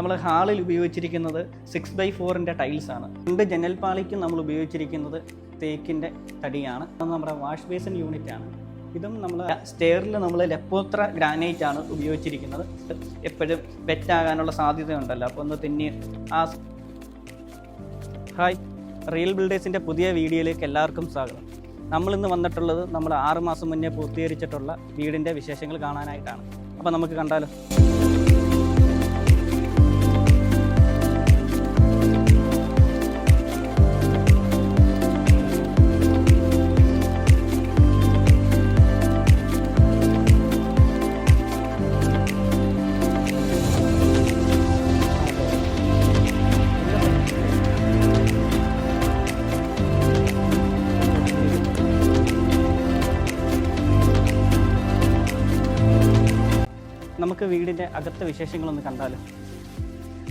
നമ്മൾ ഹാളിൽ ഉപയോഗിച്ചിരിക്കുന്നത് സിക്സ് ബൈ ഫോറിന്റെ ടൈൽസാണ് രണ്ട് ജനൽപാളിക്കും നമ്മൾ ഉപയോഗിച്ചിരിക്കുന്നത് തേക്കിന്റെ തടിയാണ്. അത് നമ്മുടെ വാഷ് ബേസിൻ യൂണിറ്റ് ആണ്. ഇതും നമ്മൾ സ്റ്റെയറിൽ നമ്മൾ ലെപ്പോത്ര ഗ്രാനൈറ്റ് ആണ് ഉപയോഗിച്ചിരിക്കുന്നത്. എപ്പോഴും വെറ്റാകാനുള്ള സാധ്യതയുണ്ടല്ലോ. അപ്പോൾ ഒന്ന് തിന്നി ആ ഹായ്. റിയൽ ബിൽഡേഴ്സിന്റെ പുതിയ വീഡിയോയിലേക്ക് എല്ലാവർക്കും സ്വാഗതം. നമ്മളിന്ന് വന്നിട്ടുള്ളത് നമ്മൾ ആറ് മാസം മുന്നേ പൂർത്തീകരിച്ചിട്ടുള്ള വീടിന്റെ വിശേഷങ്ങൾ കാണാനായിട്ടാണ്. അപ്പോൾ നമുക്ക് കണ്ടാലോ? നമുക്ക് വീടിന്റെ അകത്തെ വിശേഷങ്ങളൊന്ന് കണ്ടാലോ?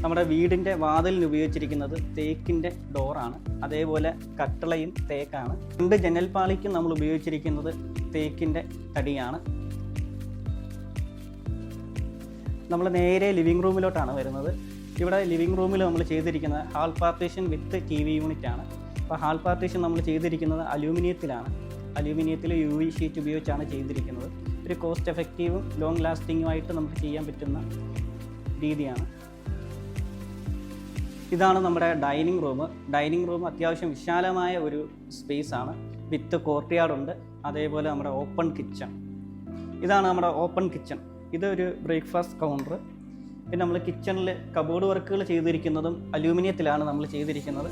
നമ്മുടെ വീടിന്റെ വാതിലിന് ഉപയോഗിച്ചിരിക്കുന്നത് തേക്കിന്റെ ഡോറാണ്. അതേപോലെ കട്ടളയും തേക്കാണ്. രണ്ട് ജനൽപാളിക്കും നമ്മൾ ഉപയോഗിച്ചിരിക്കുന്നത് തേക്കിന്റെ തടിയാണ്. നമ്മൾ നേരെ ലിവിങ് റൂമിലോട്ടാണ് വരുന്നത്. ഇവിടെ ലിവിങ് റൂമിൽ നമ്മൾ ചെയ്തിരിക്കുന്നത് hall partition with T V unit ആണ് അപ്പോൾ ഹാൾ പാർട്ടീഷൻ നമ്മൾ ചെയ്തിരിക്കുന്നത് അലൂമിനിയത്തിലാണ്. അലൂമിനിയത്തിൽ യു വി ഷീറ്റ് ഉപയോഗിച്ചാണ് ചെയ്തിരിക്കുന്നത്. ഒരു കോസ്റ്റ് എഫക്റ്റീവും ലോങ് ലാസ്റ്റിങ്ങുമായിട്ട് നമുക്ക് ചെയ്യാൻ പറ്റുന്ന രീതിയാണ്. ഇതാണ് നമ്മുടെ ഡൈനിങ് റൂം ഡൈനിങ് റൂം അത്യാവശ്യം വിശാലമായ ഒരു സ്പേസ് ആണ്. വിത്ത് കോർട്ട്യാർഡുണ്ട് അതേപോലെ നമ്മുടെ ഓപ്പൺ കിച്ചൺ ഇതാണ് നമ്മുടെ ഓപ്പൺ കിച്ചൺ ഇതൊരു ബ്രേക്ക്ഫാസ്റ്റ് കൗണ്ടർ പിന്നെ നമ്മൾ കിച്ചണിൽ കബോർഡ് വർക്കുകൾ ചെയ്തിരിക്കുന്നതും അലൂമിനിയത്തിലാണ് നമ്മൾ ചെയ്തിരിക്കുന്നത്.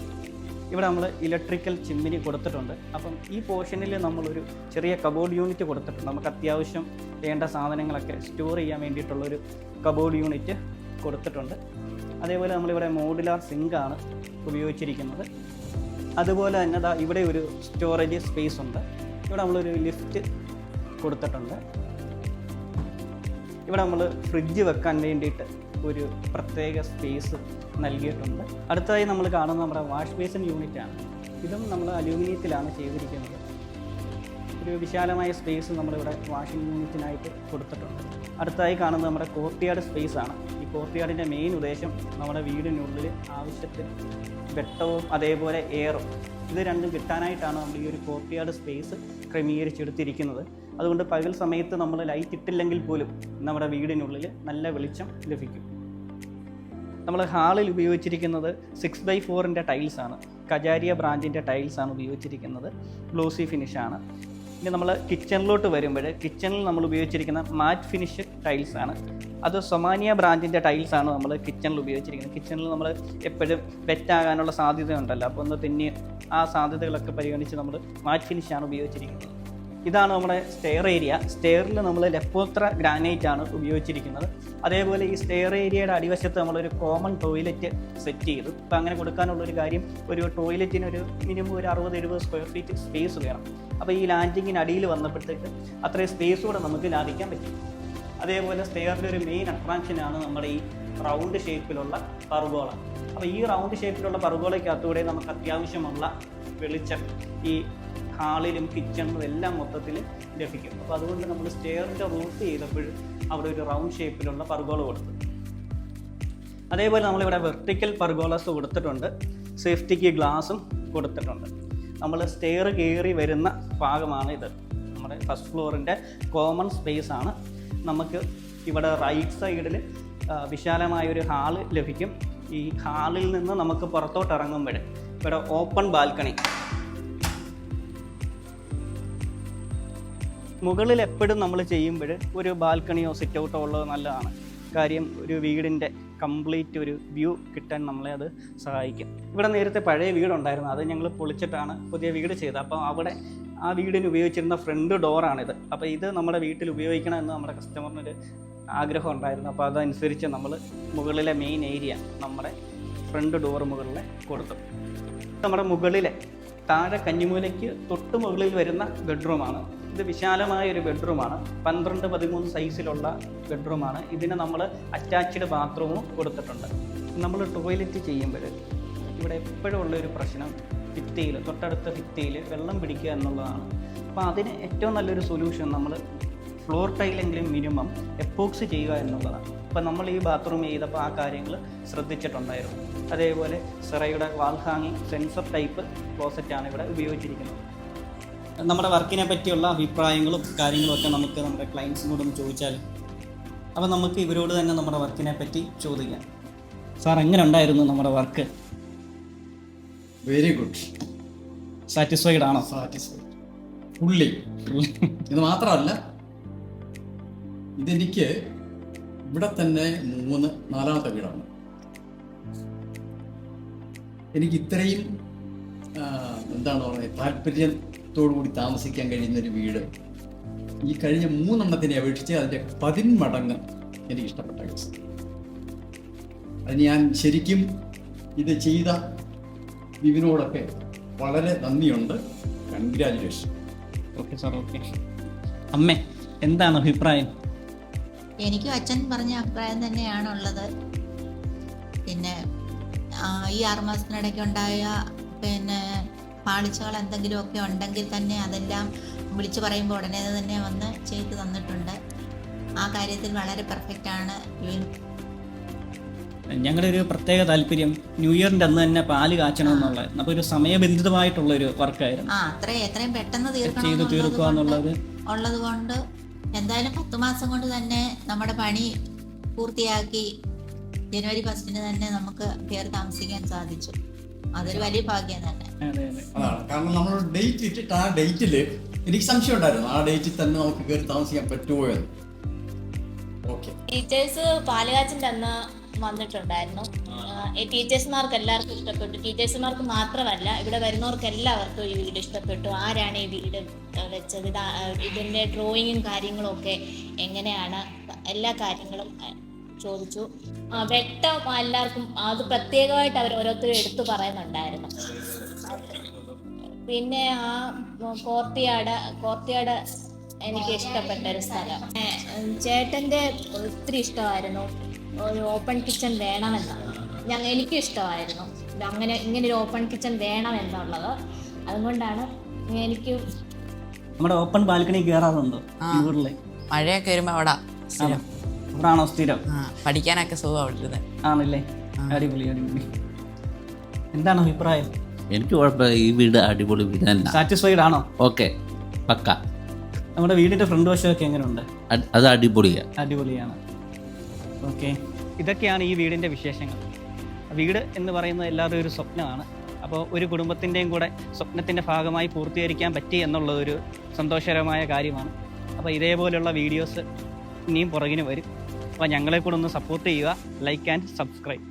ഇവിടെ നമ്മൾ ഇലക്ട്രിക്കൽ ചിമ്മിനി കൊടുത്തിട്ടുണ്ട്. അപ്പം ഈ പോർഷനിൽ നമ്മളൊരു ചെറിയ കബോർഡ് യൂണിറ്റ് കൊടുത്തിട്ടുണ്ട്. നമുക്ക് അത്യാവശ്യം വേണ്ട സാധനങ്ങളൊക്കെ സ്റ്റോർ ചെയ്യാൻ വേണ്ടിയിട്ടുള്ളൊരു കബോർഡ് യൂണിറ്റ് കൊടുത്തിട്ടുണ്ട്. അതേപോലെ നമ്മളിവിടെ മോഡുലാർ സിങ്കാണ് ഉപയോഗിച്ചിരിക്കുന്നത്. അതുപോലെ തന്നെ ദാ ഇവിടെ ഒരു സ്റ്റോറേജ് സ്പേസ് ഉണ്ട്. ഇവിടെ നമ്മളൊരു ലിഫ്റ്റ് കൊടുത്തിട്ടുണ്ട്. ഇവിടെ നമ്മൾ ഫ്രിഡ്ജ് വെക്കാൻ വേണ്ടിയിട്ട് ഒരു പ്രത്യേക സ്പേസ് നൽകിയിട്ടുണ്ട്. അടുത്തതായി നമ്മൾ കാണുന്ന നമ്മുടെ വാഷ് ബേസിൻ യൂണിറ്റ് ആണ് ഇതും നമ്മൾ അലൂമിനിയത്തിലാണ് ചെയ്തിരിക്കുന്നത്. ഒരു വിശാലമായ സ്പേസ് നമ്മളിവിടെ വാഷിംഗ് യൂണിറ്റിനായിട്ട് കൊടുത്തിട്ടുണ്ട്. അടുത്തതായി കാണുന്നത് നമ്മുടെ കോർട്ടിയാർഡ് സ്പേസ് ആണ് ഈ കോർട്ടിയാർഡിന്റെ മെയിൻ ഉദ്ദേശം നമ്മുടെ വീടിനുള്ളിൽ ആവശ്യത്തിന് വെട്ടവും അതേപോലെ എയറും. ഇത് രണ്ടും കിട്ടാനായിട്ടാണ് നമ്മൾ ഈ ഒരു കോർട്ടിയാർഡ് സ്പേസ് ക്രമീകരിച്ചെടുത്തിരിക്കുന്നത്. അതുകൊണ്ട് പകൽ സമയത്ത് നമ്മൾ ലൈറ്റ് ഇട്ടില്ലെങ്കിൽ പോലും നമ്മുടെ വീടിനുള്ളിൽ നല്ല വെളിച്ചം ലഭിക്കും. നമ്മൾ ഹാളിൽ ഉപയോഗിച്ചിരിക്കുന്നത് സിക്സ് ബൈ ഫോറിന്റെ ടൈൽസാണ് കജാരിയ ബ്രാഞ്ചിന്റെ ടൈൽസാണ് ഉപയോഗിച്ചിരിക്കുന്നത്. ഗ്ലോസി ഫിനിഷാണ് ഇനി നമ്മൾ കിച്ചണിലോട്ട് വരുമ്പോൾ കിച്ചണിൽ നമ്മൾ ഉപയോഗിച്ചിരിക്കുന്ന മാറ്റ് ഫിനിഷ് ടൈൽസാണ് അത് സൊമാനിയ ബ്രാൻഡിന്റെ ടൈൽസാണ് നമ്മൾ കിച്ചണിൽ ഉപയോഗിച്ചിരിക്കുന്നത്. കിച്ചണിൽ നമ്മൾ എപ്പോഴും വെറ്റാകാനുള്ള സാധ്യതയുണ്ടല്ലോ. അപ്പോൾ ഒന്ന് തിന്നി ആ സാധ്യതകളൊക്കെ പരിഗണിച്ച് നമ്മൾ മാറ്റ് ഫിനിഷാണ് ഉപയോഗിച്ചിരിക്കുന്നത്. ഇതാണ് നമ്മുടെ സ്റ്റെയർ ഏരിയ സ്റ്റെയറിൽ നമ്മൾ ലെപ്പോത്ര ഗ്രാനൈറ്റ് ആണ് ഉപയോഗിച്ചിരിക്കുന്നത്. അതേപോലെ ഈ സ്റ്റെയർ ഏരിയയുടെ അടിവശത്ത് നമ്മളൊരു കോമൺ ടോയ്ലറ്റ് സെറ്റ് ചെയ്തു. ഇപ്പം അങ്ങനെ കൊടുക്കാനുള്ളൊരു കാര്യം ഒരു ടോയ്ലറ്റിന് ഒരു മിനിമം ഒരു അറുപത് എഴുപത് സ്ക്വയർ ഫീറ്റ് സ്പേസ് വേണം. അപ്പോൾ ഈ ലാൻഡിങ്ങിന് അടിയിൽ വന്നപ്പോഴത്തേക്ക് അത്രയും സ്പേസ് കൂടെ നമുക്ക് ലാഭിക്കാൻ പറ്റും. അതേപോലെ സ്റ്റെയറിന്റെ ഒരു മെയിൻ അട്രാക്ഷനാണ് നമ്മുടെ ഈ റൗണ്ട് ഷേപ്പിലുള്ള പർഗോള അപ്പോൾ ഈ റൗണ്ട് ഷേപ്പിലുള്ള പർഗോളയ്ക്കകത്തൂടെ നമുക്ക് അത്യാവശ്യമുള്ള വെളിച്ചം ഈ ഹാളിലും കിച്ചണിലും എല്ലാം മൊത്തത്തിൽ ലഭിക്കും. അപ്പോൾ അതുകൊണ്ട് നമ്മൾ സ്റ്റെയറിന്റെ റൂട്ട് ചെയ്തപ്പോൾ അവിടെ ഒരു റൗണ്ട് ഷേപ്പിലുള്ള പർഗോള കൊടുത്തു. അതേപോലെ നമ്മളിവിടെ വെർട്ടിക്കൽ പർഗോളസ് കൊടുത്തിട്ടുണ്ട്. സേഫ്റ്റിക്ക് ഗ്ലാസും കൊടുത്തിട്ടുണ്ട്. നമ്മൾ സ്റ്റെയർ കയറി വരുന്ന ഭാഗമാണ് ഇത്. നമ്മുടെ ഫസ്റ്റ് ഫ്ലോറിന്റെ കോമൺ സ്പേസ് ആണ്. നമുക്ക് ഇവിടെ റൈറ്റ് സൈഡിൽ വിശാലമായൊരു ഹാൾ ലഭിക്കും. ഈ ഹാളിൽ നിന്ന് നമുക്ക് പുറത്തോട്ട് ഇറങ്ങുമ്പോൾ ഇവിടെ ഓപ്പൺ ബാൽക്കണി മുകളിൽ എപ്പോഴും നമ്മൾ ചെയ്യുമ്പോൾ ഒരു ബാൽക്കണിയോ സിറ്റ് ഔട്ടോ ഉള്ളത് നല്ലതാണ്. കാര്യം ഒരു വീടിന്റെ കംപ്ലീറ്റ് ഒരു വ്യൂ കിട്ടാൻ നമ്മളെ അത് സഹായിക്കും. ഇവിടെ നേരത്തെ പഴയ വീടുണ്ടായിരുന്നു. അത് ഞങ്ങൾ പൊളിച്ചിട്ടാണ് പുതിയ വീട് ചെയ്തത്. അപ്പോൾ അവിടെ ആ വീടിന് ഉപയോഗിച്ചിരുന്ന ഫ്രണ്ട് ഡോറാണിത് അപ്പോൾ ഇത് നമ്മുടെ വീട്ടിൽ ഉപയോഗിക്കണം എന്ന് നമ്മുടെ കസ്റ്റമറിനൊരു ആഗ്രഹം ഉണ്ടായിരുന്നു. അപ്പോൾ അതനുസരിച്ച് നമ്മൾ മുകളിലെ മെയിൻ ഏരിയ നമ്മുടെ ഫ്രണ്ട് ഡോർ മുകളിലെ കൊടുത്തു. നമ്മുടെ മുകളിലെ താഴെ കന്നിമൂലയ്ക്ക് തൊട്ട് മുകളിൽ വരുന്ന ബെഡ്റൂമാണ് ഇത് വിശാലമായ ഒരു ബെഡ്റൂമാണ്. പന്ത്രണ്ട് പതിമൂന്ന് സൈസിലുള്ള ബെഡ്റൂമാണ്. ഇതിന് നമ്മൾ അറ്റാച്ച്ഡ് ബാത്റൂമും കൊടുത്തിട്ടുണ്ട്. നമ്മൾ ടോയ്ലറ്റ് ചെയ്യുമ്പോൾ ഇവിടെ എപ്പോഴും ഉള്ള ഒരു പ്രശ്നം ഭിത്തിയിൽ തൊട്ടടുത്ത ഭിത്തിയിൽ വെള്ളം പിടിക്കുക എന്നുള്ളതാണ്. അപ്പോൾ അതിന് ഏറ്റവും നല്ലൊരു സൊല്യൂഷൻ നമ്മൾ ഫ്ലോർ ടൈലെങ്കിലും മിനിമം എപ്പോക്സ് ചെയ്യുക എന്നുള്ളതാണ്. അപ്പോൾ നമ്മൾ ഈ ബാത്റൂം ചെയ്തപ്പോൾ ആ കാര്യങ്ങൾ ശ്രദ്ധിച്ചിട്ടുണ്ടായിരുന്നു. അതേപോലെ സിറയുടെ വാൽഹാങ്ങി സെൻസർ ടൈപ്പ് ക്ലോസറ്റാണ് ഇവിടെ ഉപയോഗിച്ചിരിക്കുന്നത്. നമ്മുടെ വർക്കിനെ പറ്റിയുള്ള അഭിപ്രായങ്ങളും കാര്യങ്ങളും ഒക്കെ നമുക്ക് നമ്മുടെ ക്ലയൻസിനോട് ഒന്ന് ചോദിച്ചാൽ അപ്പോൾ നമുക്ക് ഇവരോട് തന്നെ നമ്മുടെ വർക്കിനെ പറ്റി ചോദിക്കാം. സാർ എങ്ങനെ ഉണ്ടായിരുന്നു നമ്മുടെ വർക്ക്? വെരി ഗുഡ് സാറ്റിസ്ഫൈഡ് ആണോ? സാറ്റിസ്ഫൈഡ് ഫുള്ളി ഇത് മാത്രമല്ല ഇതെനിക്ക് ഇവിടെ തന്നെ മൂന്ന് നാലാമത്തെ വീടാണ്. എനിക്ക് ഇത്രയും എന്താണ് പറയുക താല്പര്യത്തോടു കൂടി താമസിക്കാൻ കഴിയുന്ന ഒരു വീട്. ഈ കഴിഞ്ഞ മൂന്നെണ്ണത്തിനെ അപേക്ഷിച്ച് അതിന്റെ പതിന്മടങ്ങ് എനിക്ക് ഇഷ്ടപ്പെട്ട കേസ് അത് ഞാൻ ശരിക്കും ഇത് ചെയ്ത വിവിനോടൊക്കെ വളരെ നന്ദിയുണ്ട്. Congratulation okay sir okay. അമ്മേ എന്താണ് അഭിപ്രായം? എനിക്കും അച്ഛൻ പറഞ്ഞ അഭിപ്രായം തന്നെയാണുള്ളത്. പിന്നെ ആ, ഈ ആറുമാസത്തിനിടയ്ക്ക് ഉണ്ടായ പിന്നെ പാളിച്ചകൾ എന്തെങ്കിലുമൊക്കെ ഉണ്ടെങ്കിൽ തന്നെ അതെല്ലാം വിളിച്ചു പറയുമ്പോൾ ഉടനെ തന്നെ വന്ന് ചെയ്തു തന്നിട്ടുണ്ട്. ആ കാര്യത്തിൽ വളരെ പെർഫെക്റ്റ് ആണ് യുവിൻ. ഞങ്ങളുടെ ഒരു പ്രത്യേക താല്പര്യം ന്യൂ ഇയറിന്റെ അന്ന് തന്നെ പാൽ കാച്ചണം എന്നുള്ളതായിരുന്നു അപ്പോൾ ഒരു സമയബന്ധിതമായിട്ടുള്ള ഒരു വർക്കായിരുന്നു. ആ അത്രയും എത്രയും പെട്ടെന്ന് ചെയ്തു തീർക്കുക എന്നുള്ളത്. ഉള്ളത് കൊണ്ട് എന്തായാലും പത്ത് മാസം കൊണ്ട് തന്നെ നമ്മുടെ പണി പൂർത്തിയാക്കി ജനുവരി ഫസ്റ്റിന് തന്നെ നമുക്ക് കയറി താമസിക്കാൻ സാധിച്ചു. അതൊരു വലിയ ഭാഗ്യം തന്നെ. അതെ അതെ. അതാണ്. കാരണം നമ്മൾ ഡേറ്റ് ഇട്ടിട്ട് ആ ഡേറ്റിൽ എനിക്ക് സംശയം ഉണ്ടായിരുന്നു. ആ ഡേറ്റിൽ തന്നെ നമുക്ക് കയറി താമസിക്കാൻ പറ്റുമോ എന്ന്. ഓക്കെ ടീച്ചേഴ്സ് പാലുകാച്ചിന്റെ അന്ന് വന്നിട്ടുണ്ടായിരുന്നു. ഈ ടീച്ചേഴ്സ്മാർക്ക് എല്ലാവർക്കും ഇഷ്ടപ്പെട്ടു. ടീച്ചേഴ്സ്മാർക്ക് മാത്രമല്ല ഇവിടെ വരുന്നവർക്ക് എല്ലാവർക്കും ഈ വീട് ഇഷ്ടപ്പെട്ടു. ആരാണ് ഈ വീട് വെച്ചത്? ഇതിന്റെ ഡ്രോയിങ്ങും കാര്യങ്ങളും ഒക്കെ എങ്ങനെയാണ്? എല്ലാ കാര്യങ്ങളും ചോദിച്ചു. ആ, വെട്ടം എല്ലാവർക്കും അത് പ്രത്യേകമായിട്ട് അവർ ഓരോരുത്തരും എടുത്തു പറയുന്നുണ്ടായിരുന്നു. പിന്നെ ആ കോർത്തിയാട് കോർത്തിയാട് എനിക്ക് ഇഷ്ടപ്പെട്ട ഒരു സ്ഥലം. ചേട്ടന്റെ ഒത്തിരി ഇഷ്ടമായിരുന്നു. ഒരു ഓപ്പൺ കിച്ചൺ വേണമെന്ന്. ഞങ്ങൾ എനിക്കും ഇഷ്ടമായിരുന്നു. അങ്ങനെ ഇങ്ങനെ ഒരു ഓപ്പൺ കിച്ചൺ വേണം എന്നുള്ളത് അതുകൊണ്ടാണ് എനിക്ക് നമ്മുടെ ഓപ്പൺ ബാൽക്കണി കയറാറുണ്ടോ മഴയൊക്കെ വരുമ്പോ അവിടെ ആണോ സ്ഥിരം? പഠിക്കാനൊക്കെ സുഖം അവിടുത്തെ ആണല്ലേ? അടിപൊളി അടിപൊളി. എന്താണ് അഭിപ്രായം? എനിക്ക് കുഴപ്പമില്ല. ഈ വീട് അടിപൊളി വീട് തന്നെ സാറ്റിസ്ഫൈഡ് ആണോ? ഓക്കെ പക്ക. നമ്മുടെ വീടിന്റെ ഫ്രണ്ട് വശമൊക്കെ എങ്ങനെയുണ്ട് അത് അടിപൊളിയാണ് അടിപൊളിയാണ്. ഓക്കെ. ഇതൊക്കെയാണ് ഈ വീടിന്റെ വിശേഷങ്ങൾ. വീട് എന്ന് പറയുന്നത് എല്ലാവരുടെയും ഒരു സ്വപ്നമാണ്. അപ്പോൾ ഒരു കുടുംബത്തിന്റെയും കൂടെ സ്വപ്നത്തിന്റെ ഭാഗമായി പൂർത്തീകരിക്കാൻ പറ്റി എന്നുള്ളതൊരു സന്തോഷകരമായ കാര്യമാണ്. അപ്പോൾ ഇതേപോലെയുള്ള വീഡിയോസ് ഇനിയും പുറകിന് വരും. അപ്പോൾ ഞങ്ങളെ കൂടെ ഒന്ന് സപ്പോർട്ട് ചെയ്യുക ലൈക്ക് ആൻഡ് സബ്സ്ക്രൈബ്